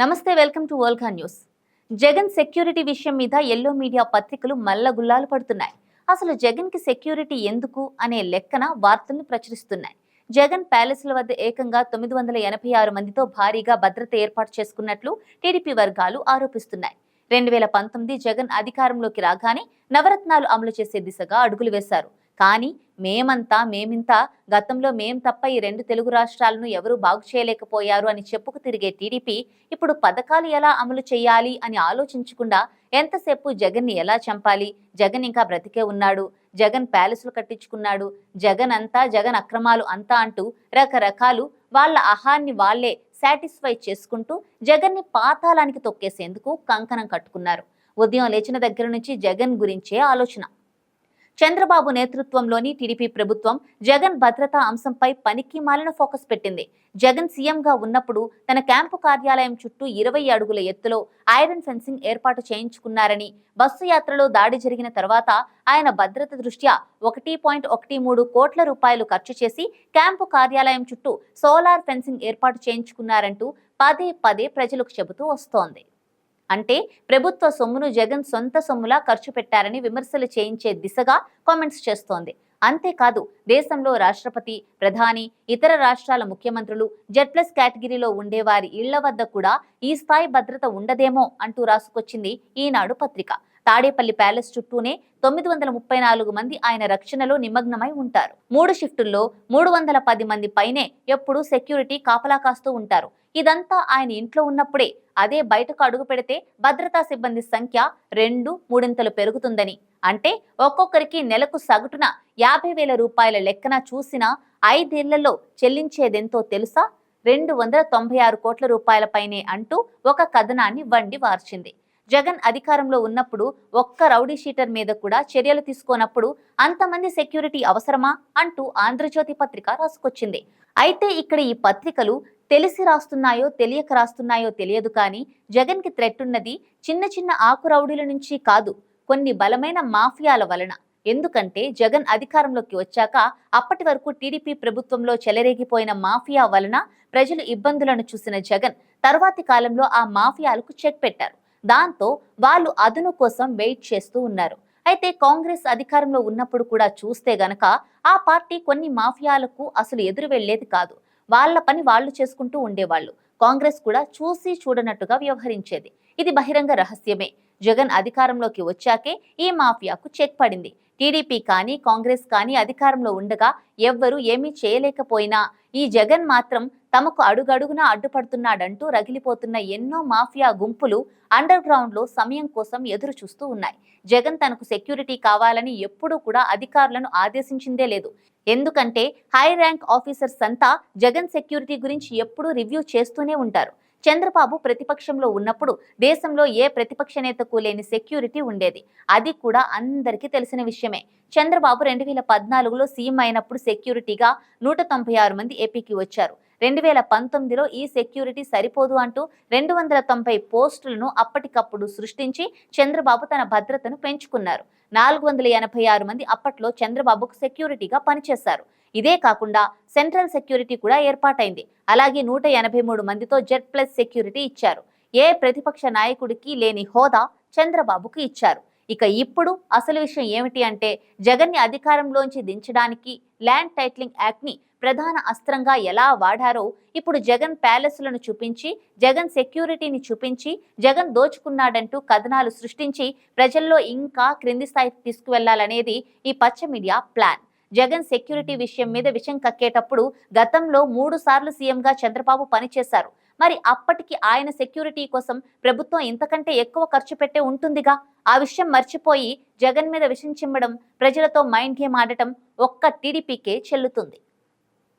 నమస్తే welcome to world news. Jagan security విషయం మీద ఎల్లో మీడియా పత్రికలు మల్లగుల్లాలు పడుతున్నాయి. అసలు జగన్కి సెక్యూరిటీ ఎందుకు అనే లెక్కన వార్తలను ప్రచురిస్తున్నాయి. జగన్ ప్యాలెస్ల వద్ద ఏకంగా తొమ్మిది వందల ఎనభై ఆరు మందితో భారీగా భద్రత ఏర్పాటు చేసుకున్నట్లు టీడీపీ వర్గాలు ఆరోపిస్తున్నాయి. రెండు వేల పంతొమ్మిది జగన్ అధికారంలోకి రాగానే నవరత్నాలు అమలు చేసే దిశగా అడుగులు వేశారు. కానీ మేమంతా మేమింత గతంలో మేం తప్ప ఈ రెండు తెలుగు రాష్ట్రాలను ఎవరూ బాగు చేయలేకపోయారు అని చెప్పుకు తిరిగే టీడీపీ ఇప్పుడు పథకాలు ఎలా అమలు చేయాలి అని ఆలోచించకుండా ఎంతసేపు జగన్ని ఎలా చంపాలి? జగన్ ఇంకా బ్రతికే ఉన్నాడు. జగన్ ప్యాలెస్లు కట్టించుకున్నాడు. జగన్ అంతా జగన్ అక్రమాలు అంతా అంటూ రకరకాలు వాళ్ళ అహాన్ని వాళ్ళే సాటిస్ఫై చేసుకుంటూ జగన్ని పాతాళానికి తొక్కేసేందుకు కంకణం కట్టుకున్నారు. ఉదయం లేచిన దగ్గర నుంచి జగన్ గురించే ఆలోచన. చంద్రబాబు నేతృత్వంలోని టీడీపీ ప్రభుత్వం జగన్ భద్రతా అంశంపై పనికి మాలిన ఫోకస్ పెట్టింది. జగన్ సీఎంగా ఉన్నప్పుడు తన క్యాంపు కార్యాలయం చుట్టూ ఇరవై అడుగుల ఎత్తులో ఐరన్ ఫెన్సింగ్ ఏర్పాటు చేయించుకున్నారని బస్సు యాత్రలో దాడి జరిగిన తర్వాత ఆయన భద్రత దృష్ట్యా ఒకటి పాయింట్ ఒకటి మూడు కోట్ల రూపాయలు ఖర్చు చేసి క్యాంపు కార్యాలయం చుట్టూ సోలార్ ఫెన్సింగ్ ఏర్పాటు చేయించుకున్నారంటూ పదే పదే ప్రజలకు చెబుతూ వస్తోంది. అంటే ప్రభుత్వ సొమ్మును జగన్ సొంత సొమ్ములా ఖర్చు పెట్టారని విమర్శలు చేయించే దిశగా కామెంట్స్ చేస్తోంది. అంతేకాదు దేశంలో రాష్ట్రపతి ప్రధాని ఇతర రాష్ట్రాల ముఖ్యమంత్రులు జెడ్ ప్లస్ కేటగిరీలో ఉండేవారి ఇళ్ళ వద్ద కూడా ఈ స్థాయి భద్రత ఉండదేమో అంటూ రాసుకొచ్చింది ఈనాడు పత్రిక. తాడేపల్లి ప్యాలెస్ చుట్టూనే తొమ్మిది వందల ముప్పై నాలుగు మంది ఆయన రక్షణలో నిమగ్నమై ఉంటారు. మూడు షిఫ్టుల్లో మూడు వందల పది మంది పైనే ఎప్పుడూ సెక్యూరిటీ కాపలా కాస్తూ ఉంటారు. ఇదంతా ఆయన ఇంట్లో ఉన్నప్పుడే. అదే బయటకు అడుగు పెడితే భద్రతా సిబ్బంది సంఖ్య రెండు మూడింతలు పెరుగుతుందని. అంటే ఒక్కొక్కరికి నెలకు సగటున యాభై వేల రూపాయల లెక్కన చూసిన ఐదేళ్ళలో చెల్లించేదెంతో తెలుసా? రెండు వందల తొంభై ఆరు కోట్ల రూపాయల పైనే అంటూ ఒక కథనాన్ని వండి వార్చింది. జగన్ అధికారంలో ఉన్నప్పుడు ఒక్క రౌడీ షీటర్ మీద కూడా చర్యలు తీసుకోనప్పుడు అంతమంది సెక్యూరిటీ అవసరమా అంటూ ఆంధ్రజ్యోతి పత్రిక రాసుకొచ్చింది. అయితే ఇక్కడ ఈ పత్రికలు తెలిసి రాస్తున్నాయో తెలియక రాస్తున్నాయో తెలియదు కానీ జగన్కి థ్రెట్ ఉన్నది చిన్న చిన్న ఆకు రౌడీల నుంచి కాదు కొన్ని బలమైన మాఫియాల వలన. ఎందుకంటే జగన్ అధికారంలోకి వచ్చాక అప్పటి వరకు టీడీపీ ప్రభుత్వంలో చెలరేగిపోయిన మాఫియా వలన ప్రజలు ఇబ్బందులను చూసిన జగన్ తర్వాతి కాలంలో ఆ మాఫియాలకు చెక్ పెట్టారు. దాంతో వాళ్ళు అదును కోసం వెయిట్ చేస్తూ ఉన్నారు. అయితే కాంగ్రెస్ అధికారంలో ఉన్నప్పుడు కూడా చూస్తే గనక ఆ పార్టీ కొన్ని మాఫియాలకు అసలు ఎదురు వెళ్ళేది కాదు. వాళ్ళ పని వాళ్ళు చేసుకుంటూ ఉండేవాళ్ళు. కాంగ్రెస్ కూడా చూసి చూడనట్టుగా వ్యవహరించేది. ఇది బహిరంగ రహస్యమే. జగన్ అధికారంలోకి వచ్చాకే ఈ మాఫియాకు చెక్ పడింది. టీడీపీ కానీ కాంగ్రెస్ కానీ అధికారంలో ఉండగా ఎవ్వరూ ఏమీ చేయలేకపోయినా ఈ జగన్ మాత్రం తమకు అడుగడుగునా అడ్డుపడుతున్నాడంటూ రగిలిపోతున్న ఎన్నో మాఫియా గుంపులు అండర్ గ్రౌండ్లో సమయం కోసం ఎదురు చూస్తూ ఉన్నాయి. జగన్ తనకు సెక్యూరిటీ కావాలని ఎప్పుడూ కూడా అధికారులను ఆదేశించిందే లేదు. ఎందుకంటే హై ర్యాంక్ ఆఫీసర్స్ అంతా జగన్ సెక్యూరిటీ గురించి ఎప్పుడూ రివ్యూ చేస్తూనే ఉంటారు. చంద్రబాబు ప్రతిపక్షంలో ఉన్నప్పుడు దేశంలో ఏ ప్రతిపక్ష నేతకు లేని సెక్యూరిటీ ఉండేది. అది కూడా అందరికీ తెలిసిన విషయమే. చంద్రబాబు రెండు వేల పద్నాలుగులో సీఎం అయినప్పుడు సెక్యూరిటీగా నూట తొంభై ఆరు మంది ఏపీకి వచ్చారు. రెండు వేల పంతొమ్మిదిలో ఈ సెక్యూరిటీ సరిపోదు అంటూ రెండు వందల తొంభై పోస్టులను అప్పటికప్పుడు సృష్టించి చంద్రబాబు తన భద్రతను పెంచుకున్నారు. నాలుగు వందల ఎనభై ఆరు మంది అప్పట్లో చంద్రబాబుకు సెక్యూరిటీగా పనిచేశారు. ఇదే కాకుండా సెంట్రల్ సెక్యూరిటీ కూడా ఏర్పాటైంది. అలాగే నూట ఎనభై మూడు మందితో జెడ్ ప్లస్ సెక్యూరిటీ ఇచ్చారు. ఏ ప్రతిపక్ష నాయకుడికి లేని హోదా చంద్రబాబుకు ఇచ్చారు. ఇక ఇప్పుడు అసలు విషయం ఏమిటి అంటే జగన్ని అధికారంలోంచి దించడానికి ల్యాండ్ టైటిలింగ్ యాక్ట్ని ప్రధాన అస్త్రంగా ఎలా వాడారో ఇప్పుడు జగన్ ప్యాలెస్లను చూపించి జగన్ సెక్యూరిటీని చూపించి జగన్ దోచుకున్నాడంటూ కథనాలు సృష్టించి ప్రజల్లో ఇంకా క్రింది స్థాయికి తీసుకువెళ్ళాలనేది ఈ పచ్చ మీడియా ప్లాన్. జగన్ సెక్యూరిటీ విషయం మీద విషయం కక్కేటప్పుడు గతంలో మూడు సార్లు సీఎంగా చంద్రబాబు పనిచేశారు. మరి అప్పటికి ఆయన సెక్యూరిటీ కోసం ప్రభుత్వం ఇంతకంటే ఎక్కువ ఖర్చు పెట్టే ఉంటుందిగా? ఆ విషయం మర్చిపోయి జగన్ మీద విషం చిమ్మడం ప్రజలతో మైండ్ గేమ్ ఆడటం ఒక్క టీడీపీకే చెల్లుతుంది.